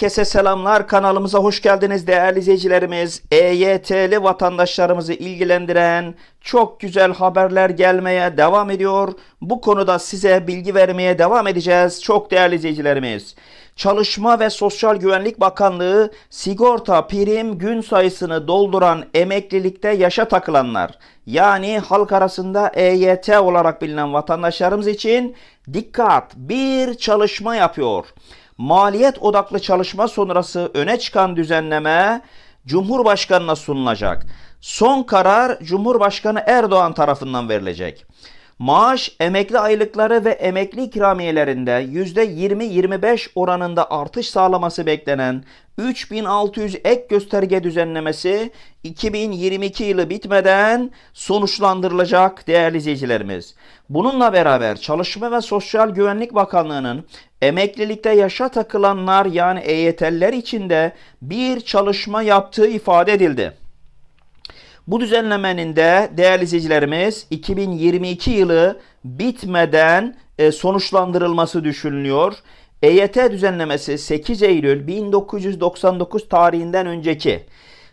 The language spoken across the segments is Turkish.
Herkese selamlar kanalımıza hoş geldiniz değerli izleyicilerimiz. EYT'li vatandaşlarımızı ilgilendiren çok güzel haberler gelmeye devam ediyor. Bu konuda size bilgi vermeye devam edeceğiz çok değerli izleyicilerimiz. Çalışma ve Sosyal Güvenlik Bakanlığı sigorta prim gün sayısını dolduran emeklilikte yaşa takılanlar yani halk arasında EYT olarak bilinen vatandaşlarımız için dikkat bir çalışma yapıyor maliyet odaklı çalışma sonrası öne çıkan düzenleme Cumhurbaşkanına sunulacak. Son karar Cumhurbaşkanı Erdoğan tarafından verilecek. Maaş, emekli aylıkları ve emekli ikramiyelerinde %20-25 oranında artış sağlaması beklenen 3600 ek gösterge düzenlemesi 2022 yılı bitmeden sonuçlandırılacak değerli izleyicilerimiz. Bununla beraber Çalışma ve Sosyal Güvenlik Bakanlığı'nın emeklilikte yaşa takılanlar yani EYT'liler için de bir çalışma yaptığı ifade edildi. Bu düzenlemenin de değerli izleyicilerimiz 2022 yılı bitmeden e, sonuçlandırılması düşünülüyor. EYT düzenlemesi 8 Eylül 1999 tarihinden önceki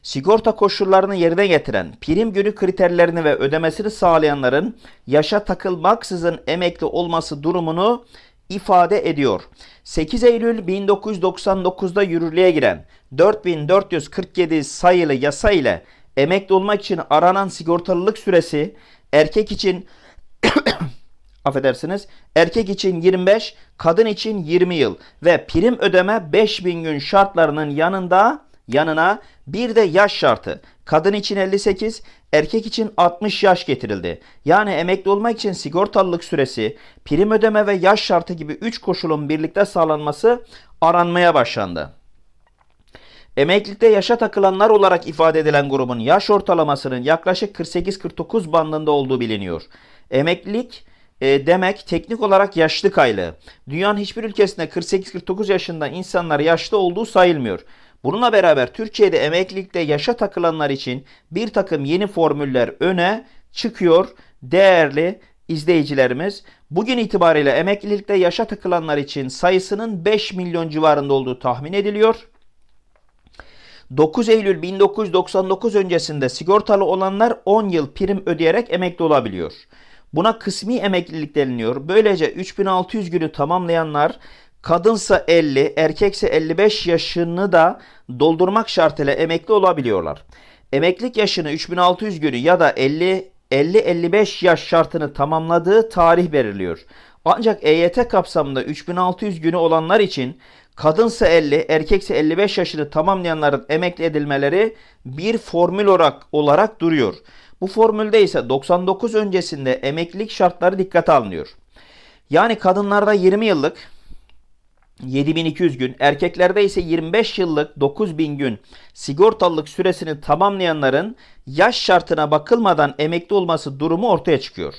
sigorta koşullarını yerine getiren, prim günü kriterlerini ve ödemesini sağlayanların yaşa takılmaksızın emekli olması durumunu ifade ediyor. 8 Eylül 1999'da yürürlüğe giren 4447 sayılı yasa ile emekli olmak için aranan sigortalılık süresi erkek için affedersiniz erkek için 25, kadın için 20 yıl ve prim ödeme 5000 gün şartlarının yanında yanına bir de yaş şartı. Kadın için 58, erkek için 60 yaş getirildi. Yani emekli olmak için sigortalılık süresi, prim ödeme ve yaş şartı gibi 3 koşulun birlikte sağlanması aranmaya başlandı. Emeklilikte yaşa takılanlar olarak ifade edilen grubun yaş ortalamasının yaklaşık 48-49 bandında olduğu biliniyor. Emeklilik e, demek teknik olarak yaşlık aylığı. Dünyanın hiçbir ülkesinde 48-49 yaşında insanlar yaşlı olduğu sayılmıyor. Bununla beraber Türkiye'de emeklilikte yaşa takılanlar için bir takım yeni formüller öne çıkıyor değerli izleyicilerimiz. Bugün itibariyle emeklilikte yaşa takılanlar için sayısının 5 milyon civarında olduğu tahmin ediliyor. 9 Eylül 1999 öncesinde sigortalı olanlar 10 yıl prim ödeyerek emekli olabiliyor. Buna kısmi emeklilik deniliyor. Böylece 3600 günü tamamlayanlar kadınsa 50, erkekse 55 yaşını da doldurmak şartıyla emekli olabiliyorlar. Emeklilik yaşını 3600 günü ya da 50 50-55 yaş şartını tamamladığı tarih veriliyor. Ancak EYT kapsamında 3600 günü olanlar için kadınsa 50, erkekse 55 yaşını tamamlayanların emekli edilmeleri bir formül olarak, olarak duruyor. Bu formülde ise 99 öncesinde emeklilik şartları dikkate alınıyor. Yani kadınlarda 20 yıllık 7200 gün, erkeklerde ise 25 yıllık 9000 gün sigortalılık süresini tamamlayanların yaş şartına bakılmadan emekli olması durumu ortaya çıkıyor.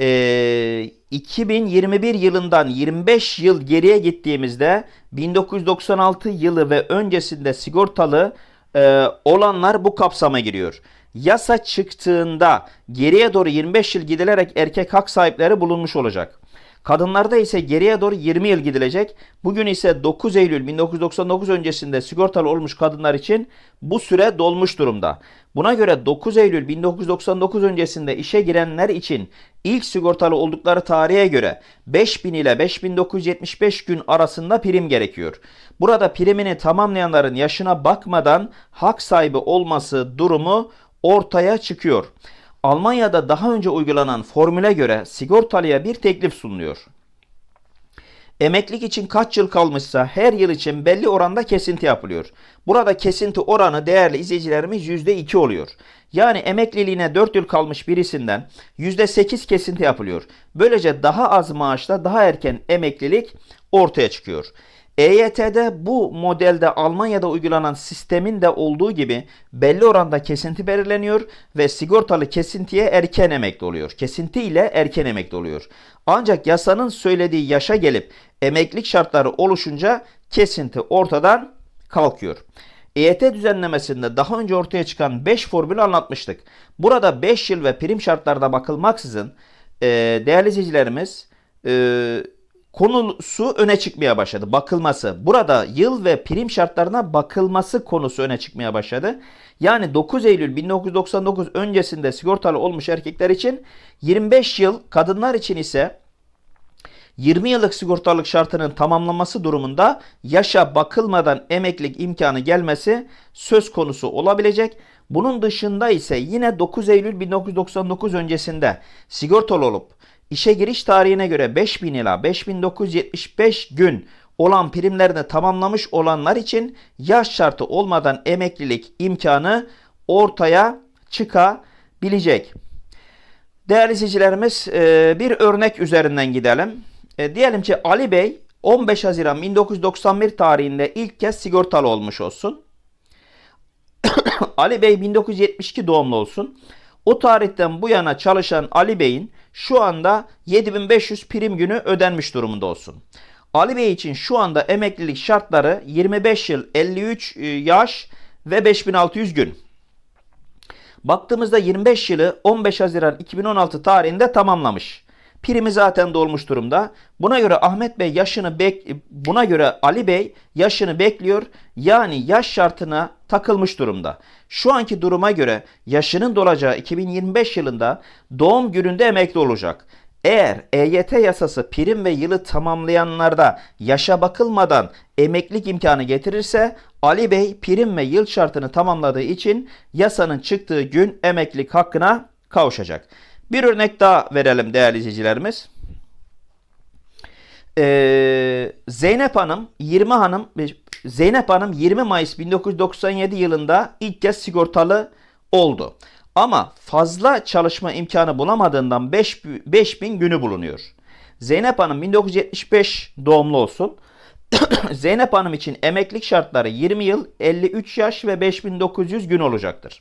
Ee, 2021 yılından 25 yıl geriye gittiğimizde 1996 yılı ve öncesinde sigortalı e, olanlar bu kapsama giriyor. Yasa çıktığında geriye doğru 25 yıl gidilerek erkek hak sahipleri bulunmuş olacak. Kadınlarda ise geriye doğru 20 yıl gidilecek. Bugün ise 9 Eylül 1999 öncesinde sigortalı olmuş kadınlar için bu süre dolmuş durumda. Buna göre 9 Eylül 1999 öncesinde işe girenler için ilk sigortalı oldukları tarihe göre 5000 ile 5975 gün arasında prim gerekiyor. Burada primini tamamlayanların yaşına bakmadan hak sahibi olması durumu ortaya çıkıyor. Almanya'da daha önce uygulanan formüle göre sigortalıya bir teklif sunuluyor. Emeklilik için kaç yıl kalmışsa her yıl için belli oranda kesinti yapılıyor. Burada kesinti oranı değerli izleyicilerimiz %2 oluyor. Yani emekliliğine 4 yıl kalmış birisinden %8 kesinti yapılıyor. Böylece daha az maaşla daha erken emeklilik ortaya çıkıyor. EYT'de bu modelde Almanya'da uygulanan sistemin de olduğu gibi belli oranda kesinti belirleniyor ve sigortalı kesintiye erken emekli oluyor. Kesinti ile erken emekli oluyor. Ancak yasanın söylediği yaşa gelip emeklilik şartları oluşunca kesinti ortadan kalkıyor. EYT düzenlemesinde daha önce ortaya çıkan 5 formülü anlatmıştık. Burada 5 yıl ve prim şartlarına bakılmaksızın e, değerli izleyicilerimiz e, konusu öne çıkmaya başladı. Bakılması. Burada yıl ve prim şartlarına bakılması konusu öne çıkmaya başladı. Yani 9 Eylül 1999 öncesinde sigortalı olmuş erkekler için 25 yıl, kadınlar için ise 20 yıllık sigortalık şartının tamamlanması durumunda yaşa bakılmadan emeklilik imkanı gelmesi söz konusu olabilecek. Bunun dışında ise yine 9 Eylül 1999 öncesinde sigortalı olup işe giriş tarihine göre 5000 ila 5975 gün olan primlerini tamamlamış olanlar için yaş şartı olmadan emeklilik imkanı ortaya çıkabilecek. Değerli izleyicilerimiz e, bir örnek üzerinden gidelim. E, diyelim ki Ali Bey 15 Haziran 1991 tarihinde ilk kez sigortalı olmuş olsun. Ali Bey 1972 doğumlu olsun. O tarihten bu yana çalışan Ali Bey'in şu anda 7500 prim günü ödenmiş durumunda olsun. Ali Bey için şu anda emeklilik şartları 25 yıl 53 yaş ve 5600 gün. Baktığımızda 25 yılı 15 Haziran 2016 tarihinde tamamlamış. Primi zaten dolmuş durumda. Buna göre Ahmet Bey yaşını bek buna göre Ali Bey yaşını bekliyor. Yani yaş şartına takılmış durumda. Şu anki duruma göre yaşının dolacağı 2025 yılında doğum gününde emekli olacak. Eğer EYT yasası prim ve yılı tamamlayanlarda yaşa bakılmadan emeklilik imkanı getirirse Ali Bey prim ve yıl şartını tamamladığı için yasanın çıktığı gün emeklilik hakkına kavuşacak. Bir örnek daha verelim değerli izleyicilerimiz. Ee, Zeynep Hanım 20 Hanım Zeynep Hanım 20 Mayıs 1997 yılında ilk kez sigortalı oldu. Ama fazla çalışma imkanı bulamadığından 5, 5000 günü bulunuyor. Zeynep Hanım 1975 doğumlu olsun. Zeynep Hanım için emeklilik şartları 20 yıl 53 yaş ve 5900 gün olacaktır.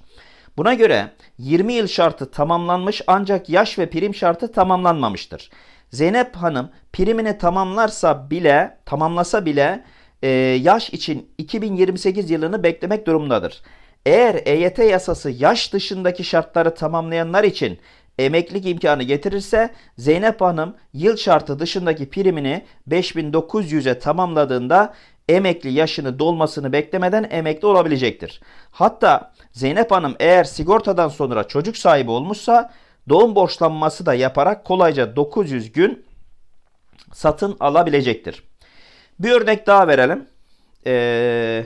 Buna göre 20 yıl şartı tamamlanmış ancak yaş ve prim şartı tamamlanmamıştır. Zeynep Hanım primini tamamlarsa bile, tamamlasa bile e, yaş için 2028 yılını beklemek durumundadır. Eğer EYT yasası yaş dışındaki şartları tamamlayanlar için emeklilik imkanı getirirse Zeynep Hanım yıl şartı dışındaki primini 5900'e tamamladığında emekli yaşını dolmasını beklemeden emekli olabilecektir. Hatta Zeynep Hanım eğer sigortadan sonra çocuk sahibi olmuşsa doğum borçlanması da yaparak kolayca 900 gün satın alabilecektir. Bir örnek daha verelim. Ee,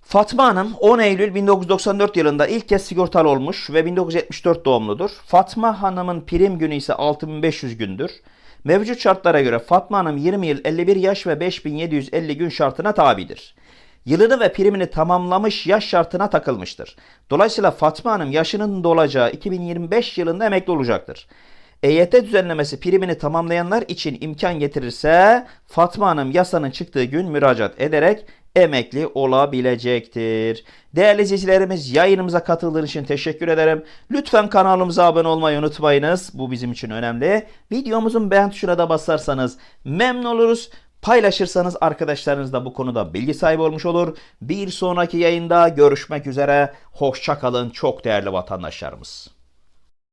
Fatma Hanım 10 Eylül 1994 yılında ilk kez sigortalı olmuş ve 1974 doğumludur. Fatma Hanım'ın prim günü ise 6500 gündür. Mevcut şartlara göre Fatma Hanım 20 yıl 51 yaş ve 5750 gün şartına tabidir. Yılını ve primini tamamlamış yaş şartına takılmıştır. Dolayısıyla Fatma Hanım yaşının dolacağı 2025 yılında emekli olacaktır. EYT düzenlemesi primini tamamlayanlar için imkan getirirse Fatma Hanım yasanın çıktığı gün müracaat ederek emekli olabilecektir. Değerli izleyicilerimiz yayınımıza katıldığınız için teşekkür ederim. Lütfen kanalımıza abone olmayı unutmayınız. Bu bizim için önemli. Videomuzun beğen tuşuna da basarsanız memnun oluruz. Paylaşırsanız arkadaşlarınız da bu konuda bilgi sahibi olmuş olur. Bir sonraki yayında görüşmek üzere. Hoşçakalın çok değerli vatandaşlarımız.